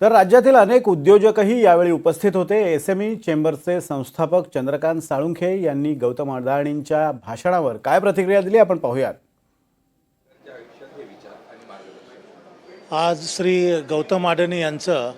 तर राज्यातील अनेक उद्योजकही यावेळी उपस्थित होते. एस एम ई चेंबरचे संस्थापक चंद्रकांत साळुंखे यांनी गौतम अडाणींच्या भाषणावर काय प्रतिक्रिया दिली आपण पाहूयात. आज श्री गौतम अडाणी यांचं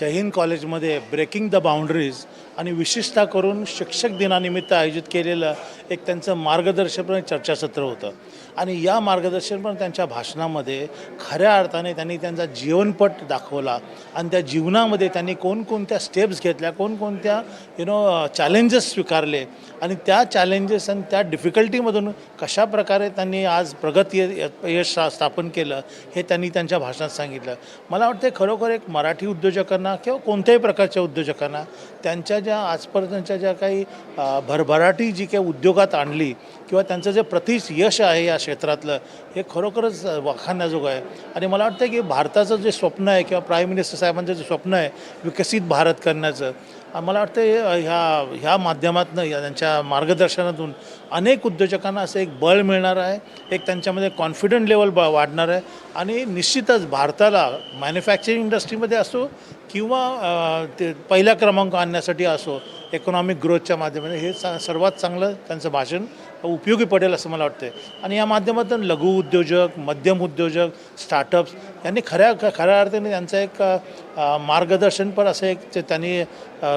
जय कॉलेजमध्ये ब्रेकिंग द बाउंड्रीज आणि विशेषतः करून शिक्षक दिनानिमित्त आयोजित केलेलं एक त्यांचं मार्गदर्शनपर चर्चासत्र होतं. आणि या मार्गदर्शनपर त्यांच्या भाषणामध्ये खऱ्या अर्थाने त्यांनी त्यांचा जीवनपट दाखवला आणि त्या जीवनामध्ये त्यांनी कोणकोणत्या स्टेप्स घेतल्या कोणकोणत्या यु नो चॅलेंजेस स्वीकारले आणि त्या चॅलेंजेस आणि त्या डिफिकल्टीमधून कशा प्रकारे त्यांनी आज प्रगती यश स्थापन केलं हे त्यांनी त्यांच्या भाषणात सांगितलं. मला वाटतं खरोखर एक मराठी उद्योजकांना किंवा कोणत्याही प्रकारच्या उद्योजकांना त्यांच्या ज्या आजपर्यंतच्या ज्या काही भरभराटी जी काही उद्योग उद्योगात आणली किंवा त्यांचं जे प्रतिच यश आहे या क्षेत्रातलं हे खरोखरच वाखाणण्याजोगं आहे. आणि मला वाटतं की भारताचं जे स्वप्न आहे किंवा प्राईम मिनिस्टर साहेबांचं जे स्वप्न आहे विकसित भारत करण्याचं मला वाटतं ह्या ह्या माध्यमातून या त्यांच्या मार्गदर्शनातून अनेक उद्योजकांना असं एक बळ मिळणार आहे एक त्यांच्यामध्ये कॉन्फिडंट लेवल ब वाढणार आहे. आणि निश्चितच भारताला मॅन्युफॅक्चरिंग इंडस्ट्रीमध्ये असो किंवा ते पहिल्या क्रमांक आणण्यासाठी असो इकॉनॉमिक ग्रोथच्या माध्यमाने हे सा सर्वात चांगलं त्यांचं भाषण उपयोगी पडेल असं मला वाटतं आणि या माध्यमातून लघु उद्योजक मध्यम उद्योजक स्टार्टअप्स यांनी खऱ्या खऱ्या अर्थाने त्यांचं एक मार्गदर्शन पण असं एक ते त्यांनी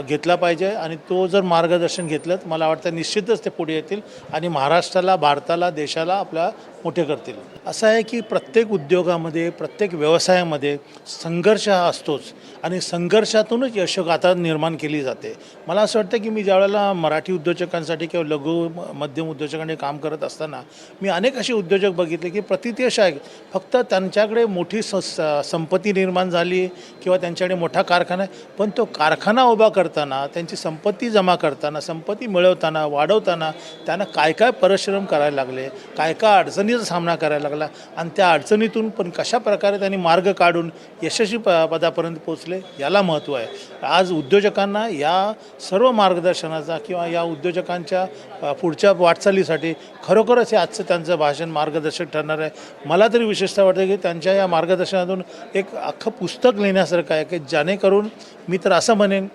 घेतला पाहिजे. आणि तो जर मार्गदर्शन घेतलं तर मला वाटतं निश्चितच ते पुढे येतील आणि महाराष्ट्राला भारताला देशाला आपल्या मोठे करतील. असं आहे की प्रत्येक उद्योगामध्ये प्रत्येक व्यवसायामध्ये संघर्ष हा असतोच. आणि संघर्षातूनच यशोगाथा निर्माण केली जाते. मला असं वाटतं की मी ज्यावेळेला मराठी उद्योजकांसाठी किंवा लघु मध्यम उद्योजकांनी काम करत असताना मी अनेक असे उद्योजक बघितले की प्रतियश आहे फक्त त्यांच्याकडे मोठी स स- संपत्ती निर्माण झाली किंवा त्यांच्याकडे मोठा कारखाना आहे पण तो कारखाना उभा करताना त्यांची संपत्ती जमा करताना संपत्ती मिळवताना वाढवताना त्यांना काय काय परिश्रम करायला लागले काय काय अडचणीचा सामना करायला लागला आणि त्या अडचणीतून पण कशा प्रकारे त्यांनी मार्ग काढून यशस्वी प पदापर्यंत पोचले याला महत्त्व आहे. आज उद्योजकांना या सर्व मार्गदर्शनाचा किंवा या उद्योजकांच्या पुढच्या वाटचालीसाठी खरोखरच हे आजचं त्यांचं भाषण मार्गदर्शक ठरणार आहे. मला तरी विशेषतः वाटतं की त्यांच्या या मार्गदर्शनातून एक अख्खं पुस्तक लिहिण्यासारखं आहे की जेणेकरून मी तर असं म्हणेन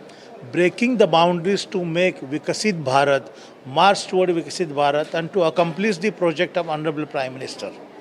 breaking the boundaries to make विकसित भारत मार्च टुवर्ड विकसित Bharat and to accomplish the project of honourable prime minister